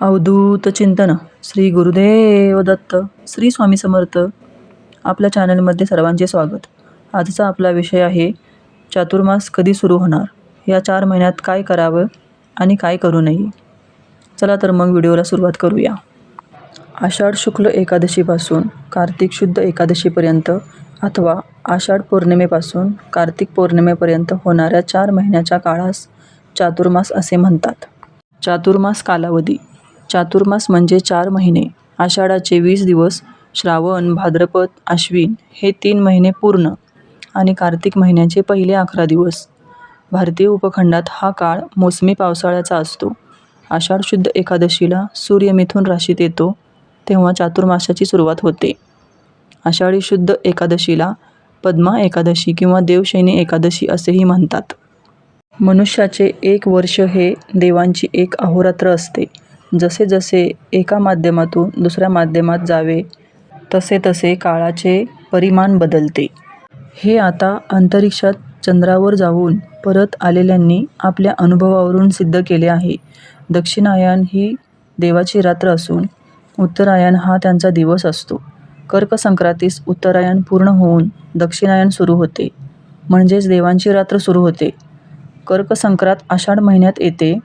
अवधूत चिंतन. श्री गुरुदेव दत्त श्री स्वामी समर्थ. आपल्या चॅनलमध्ये सर्वांचे स्वागत. आजचा आपला विषय आहे चातुर्मास कधी सुरू होणार? या चार महिन्यात काय करावं आणि काय करू नये? चला तर मग व्हिडिओला सुरुवात करूया. आषाढ शुक्ल एकादशीपासून कार्तिक शुद्ध एकादशीपर्यंत अथवा आषाढ पौर्णिमेपासून कार्तिक पौर्णिमेपर्यंत होणाऱ्या चार महिन्याच्या काळास चातुर्मास असे म्हणतात. चातुर्मास कालावधी. चातुर्मास म्हणजे चार महिने. आषाढाचे वीस दिवस श्रावण भाद्रपद आश्विन हे तीन महिने पूर्ण आणि कार्तिक महिन्याचे पहिले अकरा दिवस. भारतीय उपखंडात हा काळ मोसमी पावसाळ्याचा असतो. आषाढ शुद्ध एकादशीला सूर्य मिथून राशीत येतो तेव्हा चातुर्मासाची सुरुवात होते. आषाढी शुद्ध एकादशीला पद्मा एकादशी किंवा देवशैनी एकादशी असेही म्हणतात. मनुष्याचे एक वर्ष हे देवांची एक अहोरात्र असते. जसे जसे एका माध्यमातून दुसऱ्या माध्यमात जावे तसे तसे काळाचे परिमाण बदलते. हे आता अंतरिक्षात चंद्रावर जाऊन परत आलेल्यांनी आपल्या अनुभवावरून सिद्ध केले आहे. दक्षिणायन ही देवाची रात्र असून उत्तरायण हा त्यांचा दिवस असतो. कर्कसंक्रांतीस उत्तरायण पूर्ण होऊन दक्षिणायन सुरू होते. म्हणजेच देवांची रात्र सुरू होते. कर्कसंक्रांत आषाढ महिन्यात येते.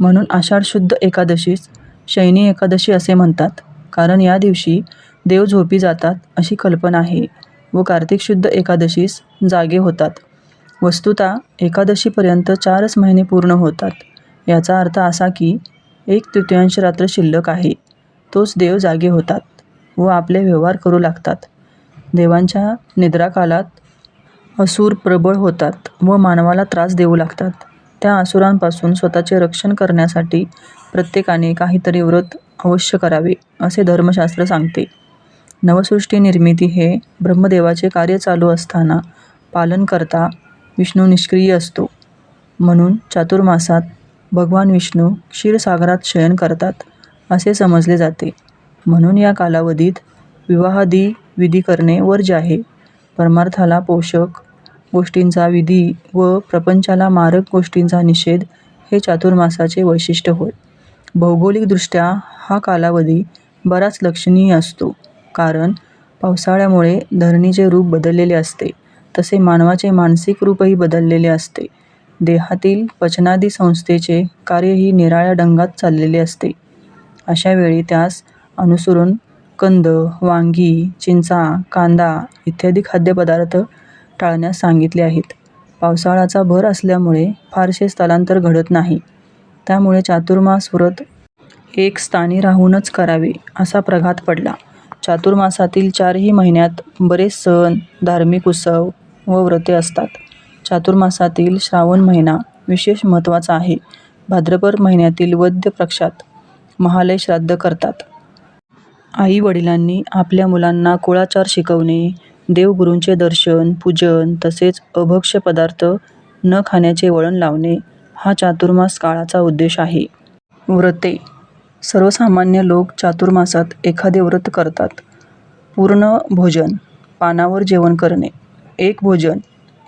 म्हणून आषाढ शुद्ध एकादशीस शयनी एकादशी असे म्हणतात. कारण या दिवशी देव झोपी जातात अशी कल्पना आहे व कार्तिक शुद्ध एकादशीस जागे होतात. वस्तुता एकादशीपर्यंत चारच महिने पूर्ण होतात. याचा अर्थ असा की एक तृतीयांश रात्र शिल्लक आहे. तोच देव जागे होतात व आपले व्यवहार करू लागतात. देवांच्या निद्राकालात असुर प्रबळ होतात व मानवाला त्रास देऊ लागतात. त्या असुरांपासून स्वतःचे रक्षण करण्यासाठी प्रत्येकाने काहीतरी व्रत अवश्य करावे असे धर्मशास्त्र सांगते. नवसृष्टी निर्मिती हे ब्रह्मदेवाचे कार्य चालू असताना पालन करता विष्णू निष्क्रिय असतो. म्हणून चातुर्मासात भगवान विष्णू क्षीरसागरात शयन करतात असे समजले जाते. म्हणून या कालावधीत विवाहादी विधी करणे वर्ज्य आहे. परमार्थाला पोषक गोष्टींचा विधी व प्रपंचाला मारक गोष्टींचा निषेध हे चातुर्मासाचे वैशिष्ट्य होय. भौगोलिकदृष्ट्या हा कालावधी बराच लक्षणीय असतो कारण पावसाळ्यामुळे धरणीचे रूप बदललेले असते तसे मानवाचे मानसिक रूपही बदललेले असते. देहातील पचनादी संस्थेचे कार्यही निराळ्या ढंगात चाललेले असते. अशा वेळी त्यास अनुसरून कंद वांगी चिंचा कांदा इत्यादी खाद्यपदार्थ टाळण्यास सांगितले आहेत. पावसाळ्याचा भर असल्यामुळे फारसे स्थलांतर घडत नाही. त्यामुळे चातुर्मास व्रत एक स्थानी राहूनच करावे असा प्रघात पडला. चातुर्मासातील चारही महिन्यात बरेच सण धार्मिक उत्सव व व्रते असतात. चातुर्मासातील श्रावण महिना विशेष महत्त्वाचा आहे. भाद्रपद महिन्यातील वद्य प्रक्षात महालय श्राद्ध करतात. आई वडिलांनी आपल्या मुलांना कुळाचार शिकवणे देवगुरूंचे दर्शन पूजन तसेच अभक्ष्य पदार्थ न खाण्याचे वळण लावणे हा चातुर्मास काळाचा उद्देश आहे. व्रते. सर्वसामान्य लोक चातुर्मासात एखादे व्रत करतात. पूर्ण भोजन पानावर जेवण करणे एक भोजन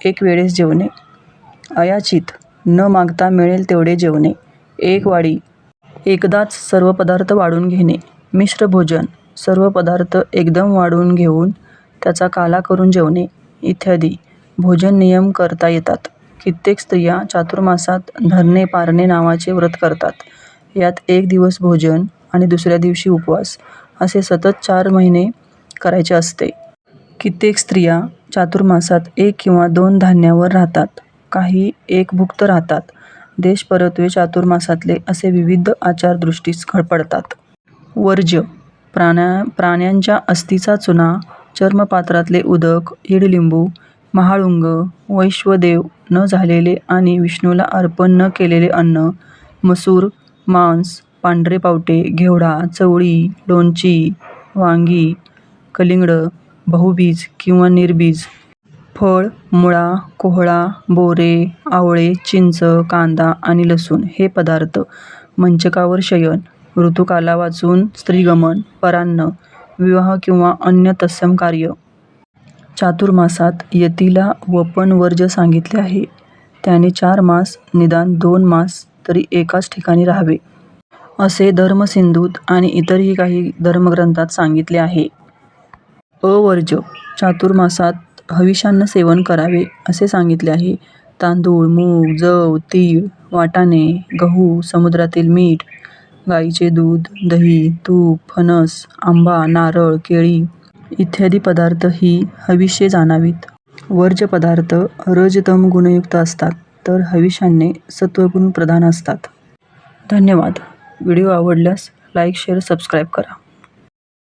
एक वेळेस जेवणे. अयाचित न मागता मिळेल तेवढे जेवणे एक वाडी. एकदाच सर्व पदार्थ वाढून घेणे मिश्र भोजन सर्व पदार्थ एकदम वाढून घेऊन त्याचा काला करून जेवणे इत्यादी. भोजन नियम करता येतात. कित्येक स्त्रिया चातुर्मासात धरणे पारणे नावाचे व्रत करतात. यात एक दिवस भोजन आणि दुसऱ्या दिवशी उपवास असे सतत चार महिने करायचे असते. कित्येक स्त्रिया चातुर्मासात एक किंवा दोन धान्यावर राहतात. काही एक भुक्त राहतात देशपरत्वे चातुर्मासातले असे विविध आचार दृष्टीस पडतात वर्ज्य. प्राण्या प्राण्यांच्या अस्थीचा चुना चर्मपात्रातले उदक ईडलिंबू महाळुंग वैश्वदेव न झालेले आणि विष्णूला अर्पण न केलेले अन्न मसूर मांस पांढरे पावटे घेवडा चवळी लोणची वांगी कलिंगड बहुबीज किंवा निर्बीज फळ मुळा कोहळा बोरे आवळे चिंच कांदा आणि लसूण हे पदार्थ मंचकावर शयन ऋतुकाला वाचून स्त्रीगमन परान्न विवाह किंवा अन्य तत्सम कार्य चातुर्मासात यतीला वपन वर्ज्य सांगितले आहे त्याने चार मास निदान दोन मास तरी एकाच ठिकाणी राहावे असे धर्मसिंधूत आणि इतरही काही धर्मग्रंथात सांगितले आहे. अवर्ज्य चातुर्मासात हविष्यान्न सेवन करावे असे सांगितले आहे. तांदूळ, मूग, जव, तीळ, वाटाणे, गहू, समुद्रातील मीठ, गाईचे दूध, दही, तूप, फणस, आंबा, नारळ, केळी इत्यादी पदार्थ ही हविष्ये जाणावीत. वर्ज्य पदार्थ रजतम गुणयुक्त असतात तर हविष्यान्ने सत्वगुण प्रधान असतात. धन्यवाद. व्हिडिओ आवडल्यास लाईक, शेअर, सबस्क्राईब करा.